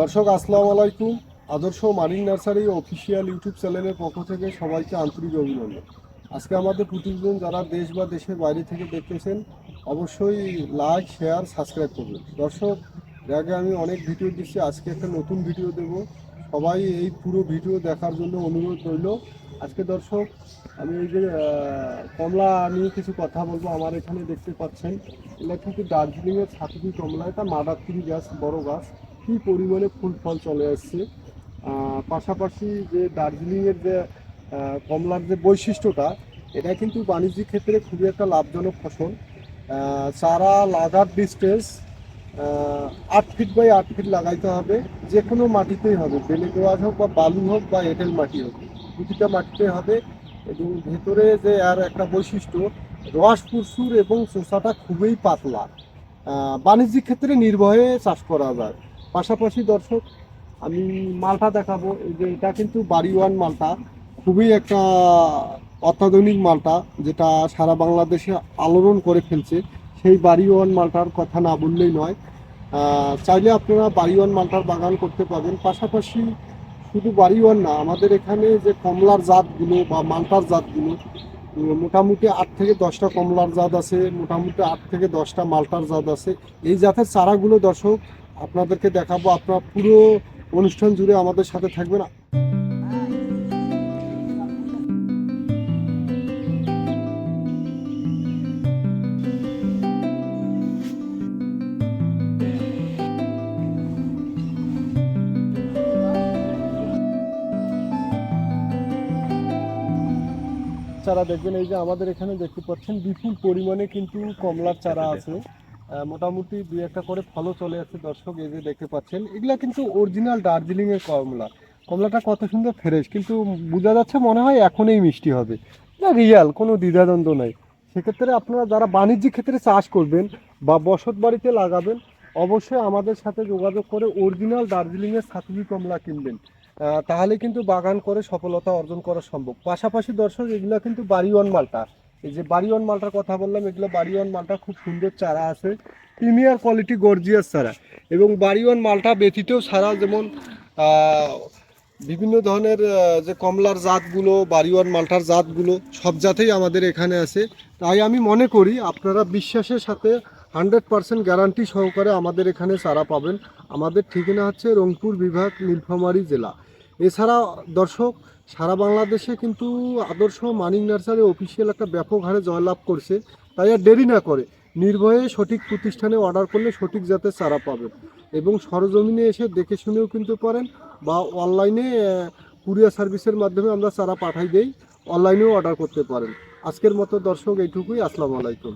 দর্শক, আসসালামু আলাইকুম। আদর্শ মারিন নার্সারি অফিসিয়াল ইউটিউব চ্যানেলের পক্ষ থেকে সবাইকে আন্তরিক অভিনন্দন। আজকে আমাদের প্রতিদিন যারা দেশ বা দেশের বাইরে থেকে দেখতেছেন, অবশ্যই লাইক, শেয়ার, সাবস্ক্রাইব করবেন। দর্শক আগে আমি অনেক ভিডিও দিচ্ছি আজকে একটা নতুন ভিডিও দেব। সবাই এই পুরো ভিডিও দেখার জন্য অনুরোধ রইল। আজকে দর্শক, আমি এই যে কমলা নিয়ে কিছু কথা বলব, আমার এখানে দেখতে পাচ্ছেন। এটা কিন্তু দার্জিলিংয়ের ছাতুকি কমলা, এটা মাদারপুরি গাছ, বড় গাছ। কি পরিমাণে ফুল ফল চলে আসছে। পাশাপাশি যে দার্জিলিংয়ের যে কমলার যে বৈশিষ্ট্যটা, এটা কিন্তু বাণিজ্যিক ক্ষেত্রে খুবই একটা লাভজনক ফসল। চারা লাগার ডিস্টেন্স আট ফিট বাই আট ফিট লাগাইতে হবে। যে কোনো মাটিতেই হবে। বেলে দোয়াজ হোক বা বালু হোক বা এঁটেল মাটি হোক প্রতিটা মাটিতে হবে। এবং ভেতরে যে আর একটা বৈশিষ্ট্য, রস প্রচুর এবং চোষাটা খুবই পাতলা। বাণিজ্যিক ক্ষেত্রে নির্ভয়ে চাষ করা যায়। পাশাপাশি দর্শক, আমি মালটা দেখাবো। যে এটা কিন্তু বাড়িওয়ান মালটা, খুবই একটা অত্যাধুনিক মালটা, যেটা সারা বাংলাদেশে আলোড়ন করে ফেলছে। সেই বাড়িওয়ান মালটার কথা না বললেই নয়। চাইলে আপনারা বাড়িওয়ান মালটার বাগান করতে পারবেন। পাশাপাশি শুধু বাড়িওয়ান না, আমাদের এখানে যে কমলার জাতগুলো বা মালটার জাতগুলো, মোটামুটি আট থেকে দশটা কমলার জাত আছে, মোটামুটি আট থেকে দশটা মালটার জাত আছে। এই জাতের চারাগুলো দর্শক আপনাদেরকে দেখাবো, আপনারা পুরো অনুষ্ঠান জুড়ে আমাদের সাথে থাকবেন। চারা দেখবেন, এই যে আমাদের এখানে দেখতে পাচ্ছেন, বিপুল পরিমাণে কিন্তু কমলার চারা আছে। মোটামুটি দুই একটা করে ফলও চলে আসছে দর্শক, এই যে দেখতে পাচ্ছেন। এগুলা কিন্তু অরিজিনাল দার্জিলিং এর কমলা। কমলাটা কত সুন্দর ফ্রেশ কিন্তু বোঝা যাচ্ছে মনে হয় এখনই মিষ্টি হবে। না রিয়াল কোনো দ্বিধাদ্বন্দ্ব নাই। সেক্ষেত্রে আপনারা যারা বাণিজ্যিক ক্ষেত্রে চাষ করবেন বা বসত বাড়িতে লাগাবেন, অবশ্যই আমাদের সাথে যোগাযোগ করে অরিজিনাল দার্জিলিংয়ের সাতুকি কমলা কিনবেন। তাহলে কিন্তু বাগান করে সফলতা অর্জন করা সম্ভব। পাশাপাশি দর্শক, এগুলো কিন্তু বাড়িওয়ান মালটা। এই যে বাড়িওয়ান মালটার কথা বললাম, এগুলো বাড়িওয়ান মালটা খুব সুন্দর চারা আছে। প্রিমিয়ার কোয়ালিটি গর্জিয়াস চারা। এবং বাড়িওয়ান মালটা ব্যতীতও সারা যেমন বিভিন্ন ধরনের যে কমলার জাতগুলো, বাড়িওয়ান মালটার জাতগুলো, সব জাতেই আমাদের এখানে আছে। তাই আমি মনে করি আপনারা বিশ্বাসের সাথে হান্ড্রেড পার্সেন্ট গ্যারান্টি সহকারে আমাদের এখানে চারা পাবেন। আমাদের ঠিকানা হচ্ছে রংপুর বিভাগ, নীলফামারী জেলা। এছাড়া দর্শক, সারা বাংলাদেশে কিন্তু আদর্শ মানিক নার্সারি অফিসিয়াল একটা ব্যাপক হারে জয়লাভ করছে। তাই আর দেরি না করে নির্ভয়ে সঠিক প্রতিষ্ঠানে অর্ডার করলে সঠিক জাতের চারা পাবেন এবং সরজমিনে এসে দেখে শুনেও কিনতে পারেন বা অনলাইনে কুরিয়ার সার্ভিসের মাধ্যমে আমরা চারা পাঠাই দেই অনলাইনেও অর্ডার করতে পারেন। আজকের মতো দর্শক, এইটুকুই। আসসালামু আলাইকুম।